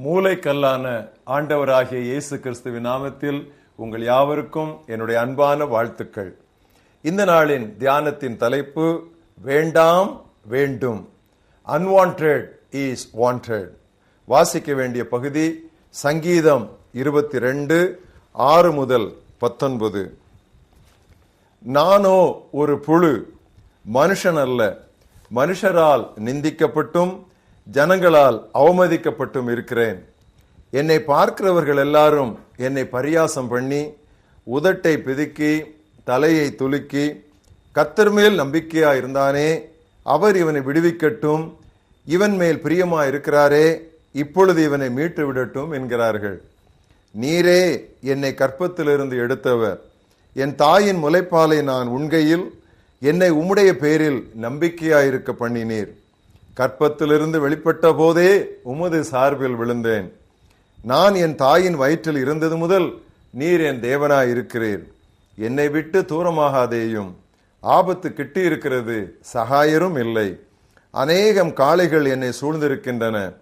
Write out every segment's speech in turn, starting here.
மூளைக்கல்லான ஆண்டவராகிய இயேசு கிறிஸ்துவின் நாமத்தில் உங்கள் யாவருக்கும் என்னுடைய அன்பான வாழ்த்துக்கள். இந்த நாளின் தியானத்தின் தலைப்பு வேண்டாம் வேண்டும். அன்வான்ட் இஸ் வாண்டட் வாசிக்க வேண்டிய பகுதி சங்கீதம் இருபத்தி ரெண்டு ஆறு முதல் பத்தொன்பது. நானோ ஒரு புழு மனுஷன் அல்ல மனுஷரால் நிந்திக்கப்பட்டும் ஜனங்களால் அவமதிக்கப்பட்டும் இருக்கிறேன். என்னை பார்க்கிறவர்கள் எல்லாரும் என்னை பரியாசம் பண்ணி உதட்டை பிதுக்கி தலையை துலுக்கி கத்தர் மேல் நம்பிக்கையா இருந்தானே அவர் இவனை விடுவிக்கட்டும் இவன் மேல் பிரியமா இருக்கிறாரே இப்பொழுது இவனை மீட்டு விடட்டும் என்கிறார்கள். நீரே என்னை கற்பத்திலிருந்து எடுத்தவர். என் தாயின் முலைப்பாலை நான் உண்கையில் என்னை உம்முடைய பேரில் நம்பிக்கையாயிருக்க பண்ணினீர். கற்பத்திலிருந்து வெளிப்பட்ட போதே உமது சார்பில் விழுந்தேன். நான் என் தாயின் வயிற்றில் இருந்தது முதல் நீர் என் தேவனாய் இருக்கிறீர் என்னை விட்டு தூரமாகாதேயும். ஆபத்து கிட்டி இருக்கிறது சகாயரும் இல்லை. அநேகம் காளைகள் என்னை சூழ்ந்திருக்கின்றன.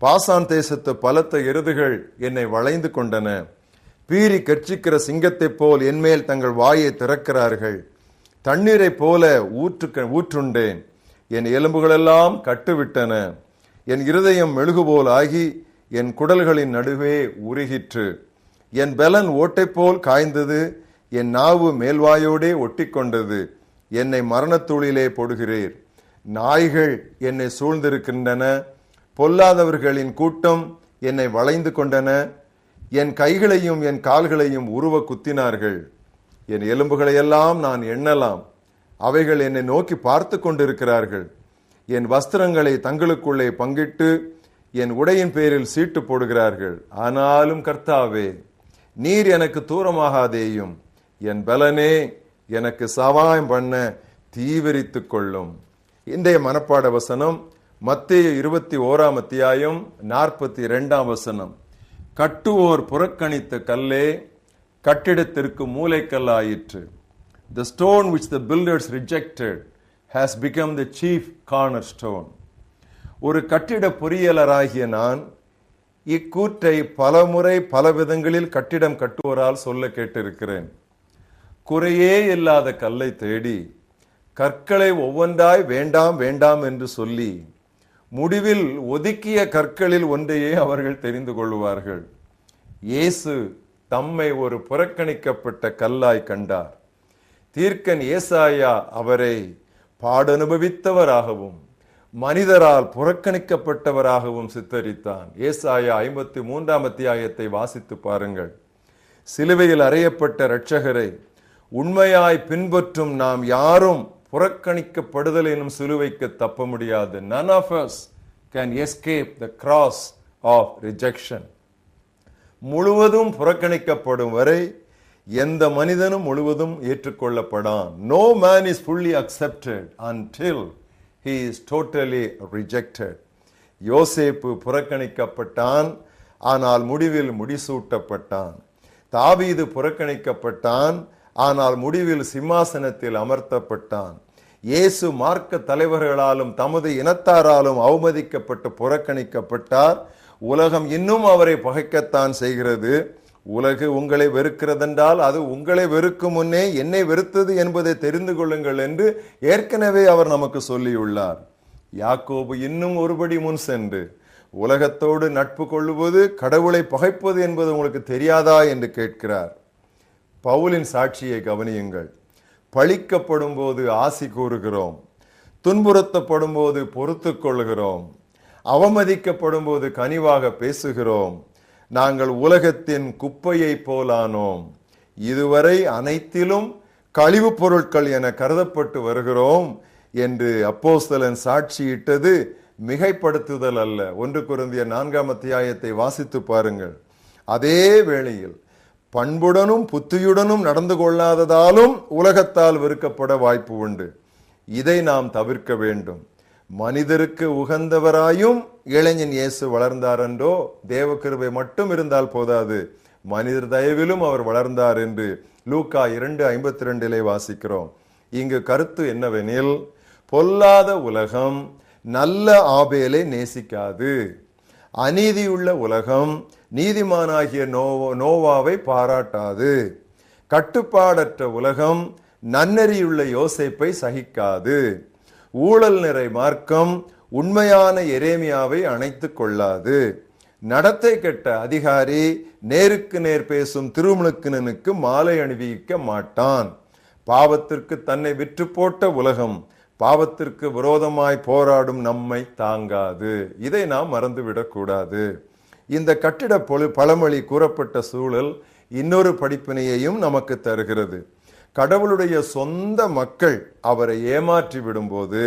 பாசான் தேசத்து பலத்த எருதுகள் என்னை வளைந்து கொண்டன. பீறி கட்சிக்கிற சிங்கத்தைப் போல் என்மேல் தங்கள் வாயை திறக்கிறார்கள். தண்ணீரைப் போல ஊற்று ஊற்றுண்டேன். என் எலும்புகளெல்லாம் கட்டுவிட்டன. என் இருதயம் மெழுகுபோல் ஆகி என் குடல்களின் நடுவே உருகிற்று. என் பலன் ஓட்டை போல் காய்ந்தது என் நாவு மேல்வாயோடே ஒட்டி கொண்டது என்னை மரணத்தூளிலே போடுகிறீர். நாய்கள் என்னை சூழ்ந்திருக்கின்றன. பொல்லாதவர்களின் கூட்டம் என்னை வளைந்து கொண்டன. என் கைகளையும் என் கால்களையும் உருவ குத்தினார்கள். என் எலும்புகளையெல்லாம் நான் எண்ணலாம். அவைகள் என்னை நோக்கி பார்த்து கொண்டிருக்கிறார்கள். என் வஸ்திரங்களை தங்களுக்குள்ளே பங்கிட்டு என் உடையின் பேரில் சீட்டு போடுகிறார்கள். ஆனாலும் கர்த்தாவே நீர் எனக்கு தூரமாகாதேயும். என் பலனே எனக்கு சவாயம் பண்ண தீவிரித்து கொள்ளும். இன்றைய மனப்பாட வசனம் மத்திய இருபத்தி ஓராம் அத்தியாயம் நாற்பத்தி இரண்டாம் வசனம். கட்டுவோர் புறக்கணித்த கல்லே கட்டிடத்திற்கு மூளைக்கல்லாயிற்று The stone which the builders rejected has become the chief cornerstone. ஒரு கட்டிட பொறியியலராகிய நான் இக்கூற்றை பலமுறை பல விதங்களில் கட்டிடம் கட்டுவோரால் சொல்ல கேட்டிருக்கிறேன். குறையே இல்லாத கல்லை தேடி கற்களை ஒவ்வொன்றாய் வேண்டாம் வேண்டாம் என்று சொல்லி முடிவில் ஒதுக்கிய கற்களில் ஒன்றையே அவர்கள் தெரிந்து கொள்வார்கள் இயேசு தம்மை ஒரு புறக்கணிக்கப்பட்ட கல்லாய் கண்டார். தீர்க்கன் ஏசாயா அவரை பாடனுபவித்தவராகவும் மனிதரால் புறக்கணிக்கப்பட்டவராகவும் சித்தரித்தான். ஏசாயா ஐம்பத்தி மூன்றாம் அத்தியாயத்தை வாசித்து பாருங்கள். சிலுவையில் அறையப்பட்ட இரட்சகரை உண்மையாய் பின்பற்றும் நாம் யாரும் புறக்கணிக்கப்படுதல் எனும் சிலுவைக்கு தப்ப முடியாது. None of us can escape the cross of rejection முழுவதும் புறக்கணிக்கப்படும் வரை எந்த மனிதனும் முழுவதும் ஏற்றுக்கொள்ளப்படான். No man is fully accepted until he is totally rejected யோசேப்பு புறக்கணிக்கப்பட்டான் ஆனால் முடிவில் முடிசூட்டப்பட்டான். தாவீது புறக்கணிக்கப்பட்டான் ஆனால் முடிவில் சிம்மாசனத்தில் அமர்த்தப்பட்டான். இயேசு மார்க்க தலைவர்களாலும் தமது இனத்தாராலும் அவமதிக்கப்பட்டு புறக்கணிக்கப்பட்டார். உலகம் இன்னும் அவரை பகைக்கத்தான் செய்கிறது. உலகு உங்களை வெறுக்கிறதென்றால் அது உங்களை வெறுக்கும் முன்னே என்னை வெறுத்தது என்பதை தெரிந்து கொள்ளுங்கள் என்று ஏற்கனவே அவர் நமக்கு சொல்லியுள்ளார். யாக்கோபு இன்னும் ஒருபடி முன் சென்று உலகத்தோடு நட்பு கொள்ளுவது கடவுளை பகைப்பது என்பது உங்களுக்கு தெரியாதா என்று கேட்கிறார். பவுலின் சாட்சியை கவனியுங்கள். பழிக்கப்படும் போது ஆசி கூறுகிறோம். துன்புறுத்தப்படும் போது பொறுத்து கொள்கிறோம் அவமதிக்கப்படும் போது கனிவாக பேசுகிறோம். நாங்கள் உலகத்தின் குப்பையை போலானோம். இதுவரை அனைத்திலும் கழிவுப் பொருட்கள் என கருதப்பட்டு வருகிறோம் என்று அப்போஸ்தலன் சாட்சியிட்டது மிகைப்படுத்துதல் அல்ல. ஒன்று குருந்திய நான்காம் அத்தியாயத்தை வாசித்து பாருங்கள். அதே வேளையில் பண்புடனும் புத்தியுடனும் நடந்து கொள்ளாததாலும் உலகத்தால் வெறுக்கப்பட வாய்ப்பு உண்டு. இதை நாம் தவிர்க்க வேண்டும். மனிதருக்கு உகந்தவராயும் இளைஞன் இயேசு வளர்ந்தார் என்றோ தேவ கிருபை மட்டும் இருந்தால் போதாது. மனிதர் தயவிலும் அவர் வளர்ந்தார் என்று லூக்கா இரண்டு ஐம்பத்தி ரெண்டிலே வாசிக்கிறோம். இங்கு கருத்து என்னவெனில் பொல்லாத உலகம் நல்ல ஆபேலை நேசிக்காது. அநீதியுள்ள உலகம் நீதிமானாகிய நோவோ நோவாவை பாராட்டாது. கட்டுப்பாடற்ற உலகம் நன்னெறியுள்ள யோசைப்பை சகிக்காது. ஊழல் நிறை மார்க்கம் உண்மையான எரேமியாவை அணைத்து கொள்ளாது. நடத்தை கெட்ட அதிகாரி நேருக்கு நேர் பேசும் திருமுழுக்கினனுக்கு மாலை அணிவிக்க மாட்டான். பாவத்திற்கு தன்னை விற்று போட்ட உலகம் பாவத்திற்கு விரோதமாய் போராடும் நம்மை தாங்காது. இதை நாம் மறந்துவிடக்கூடாது இந்த கட்டிட பொழு பழமொழி கூறப்பட்ட சூழல் இன்னொரு படிப்பினையையும் நமக்கு தருகிறது. கடவுளுடைய சொந்த மக்கள் அவரை ஏமாற்றி விடும்போது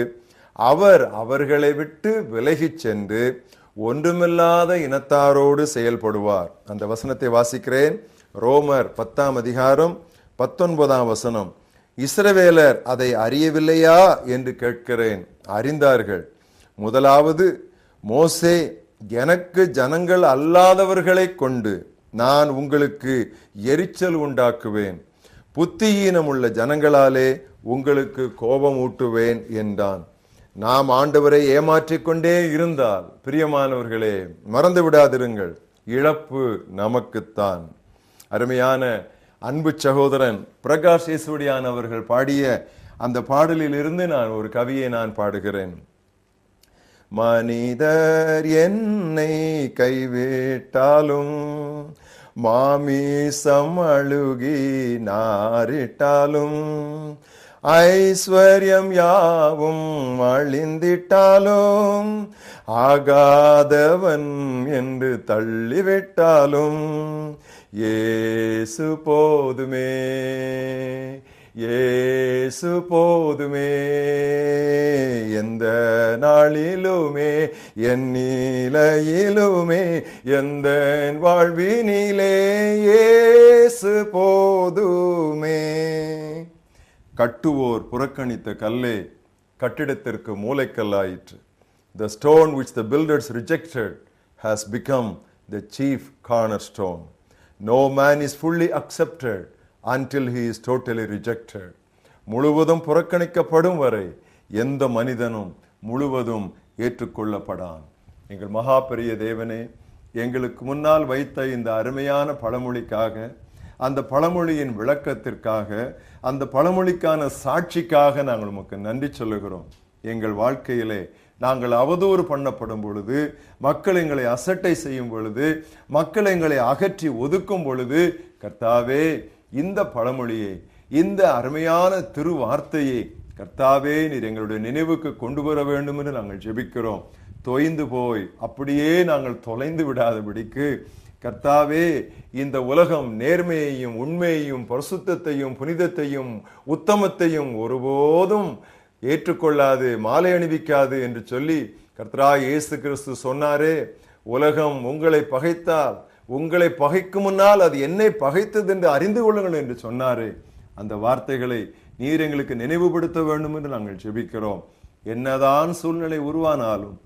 அவர் அவர்களை விட்டு விலகிச் சென்று ஒன்றுமில்லாத இனத்தாரோடு செயல்படுவார். அந்த வசனத்தை வாசிக்கிறேன். ரோமர் பத்தாம் அதிகாரம் பத்தொன்பதாம் வசனம். இஸ்ரவேலர் அதை அறியவில்லையா என்று கேட்கிறேன். அறிந்தார்கள். முதலாவது மோசே எனக்கு ஜனங்கள் அல்லாதவர்களை கொண்டு நான் உங்களுக்கு எரிச்சல் உண்டாக்குவேன். புத்தியீனம் உள்ள ஜனங்களாலே உங்களுக்கு கோபம் ஊட்டுவேன் என்றான். நாம் ஆண்டவரை ஏமாற்றிக் கொண்டே இருந்தால் பிரியமானவர்களே மறந்து விடாதிருங்கள். இழப்பு நமக்குத்தான். அருமையான அன்பு சகோதரன் பிரகாஷ் ஈஸ்வடியான் அவர்கள் பாடிய அந்த பாடலில் இருந்து நான் ஒரு கவியை நான் பாடுகிறேன். மனிதர் என்னை கைவிட்டாலும் மாமீசம் அழுகி நாரிட்டாலும் ஐஸ்வர்யம் யாவும் அழிந்திட்டாலும் ஆகாதவன் என்று தள்ளிவிட்டாலும் ஏசு போதுமே ஏசு போதுமே எந்த நாளிலுமே என் நிலையிலுமே எந்த வாழ்வினிலே ஏசு போதுமே. கட்டுவோர் புறக்கணித்த கல்லே கட்டிடத்திற்கு மூளைக்கல்லாயிற்று the stone which the builders rejected has become the chief corner stone no man is fully accepted until he is totally rejected முழுவதும் புறக்கணிக்கப்படும் வரை எந்த மனிதனும் முழுவதும் ஏற்றுக்கொள்ளப்படான். எங்கள் மகா பெரிய தேவனே எங்களுக்கு முன்னால் வைத்த இந்த அருமையான பழமொழிக்காக அந்த பழமொழியின் விளக்கத்திற்காக அந்த பழமொழிக்கான சாட்சிக்காக நாங்கள் உமக்கு நன்றி சொல்லுகிறோம். எங்கள் வாழ்க்கையிலே நாங்கள் அவதூறு பண்ணப்படும் பொழுது மக்கள் எங்களை அசட்டை செய்யும் பொழுது மக்கள் எங்களை அகற்றி ஒதுக்கும் பொழுது கர்த்தாவே இந்த பழமொழியை இந்த அருமையான திரு வார்த்தையை கர்த்தாவே நீர் எங்களுடைய நினைவுக்கு கொண்டு வர வேண்டும் என்று நாங்கள் ஜெபிக்கிறோம். தொய்ந்து போய் அப்படியே நாங்கள் தொலைந்து விடாதபடிக்கு கர்த்தாவே இந்த உலகம் நேர்மையையும் உண்மையையும் பரிசுத்தத்தையும் புனிதத்தையும் உத்தமத்தையும் ஒருபோதும் ஏற்றுக்கொள்ளாது மாலை அணிவிக்காது என்று சொல்லி கர்த்தரா இயேசு கிறிஸ்து சொன்னாரே உலகம் உங்களை பகைத்தால் உங்களை பகைக்கும் முன்னால் அது என்னை பகைத்தது என்று அறிந்து கொள்ளுங்கள் என்று சொன்னாரே. அந்த வார்த்தைகளை நீர் எங்களுக்கு நினைவுபடுத்த வேண்டும் என்று நாங்கள் ஜெபிக்கிறோம். என்னதான் சூழ்நிலை உருவானாலும்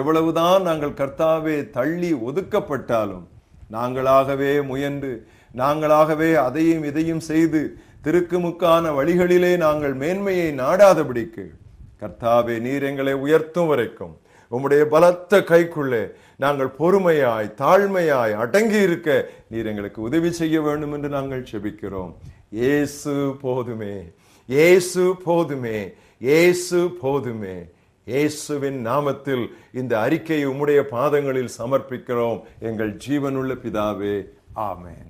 எவ்வளவுதான் நாங்கள் கர்த்தாவே தள்ளி ஒதுக்கப்பட்டாலும் நாங்களாகவே முயன்று நாங்களாகவே அதையும் இதையும் செய்து திருக்குமுக்கான வழிகளிலே நாங்கள் மேன்மையை நாடாதபடிக்கு கர்த்தாவே நீர் எங்களை உயர்த்தும் வரைக்கும். உம்முடைய பலத்த கைக்குள்ளே நாங்கள் பொறுமையாய் தாழ்மையாய் அடங்கி இருக்க நீர் எங்களுக்கு உதவி செய்ய வேண்டும் என்று நாங்கள் செபிக்கிறோம். ஏசு போதுமே ஏசு போதுமே ஏசு போதுமே. இயேசுவின் நாமத்தில் இந்த அறிக்கையை உம்முடைய பாதங்களில் சமர்ப்பிக்கிறோம். எங்கள் ஜீவனுள்ள பிதாவே ஆமேன்.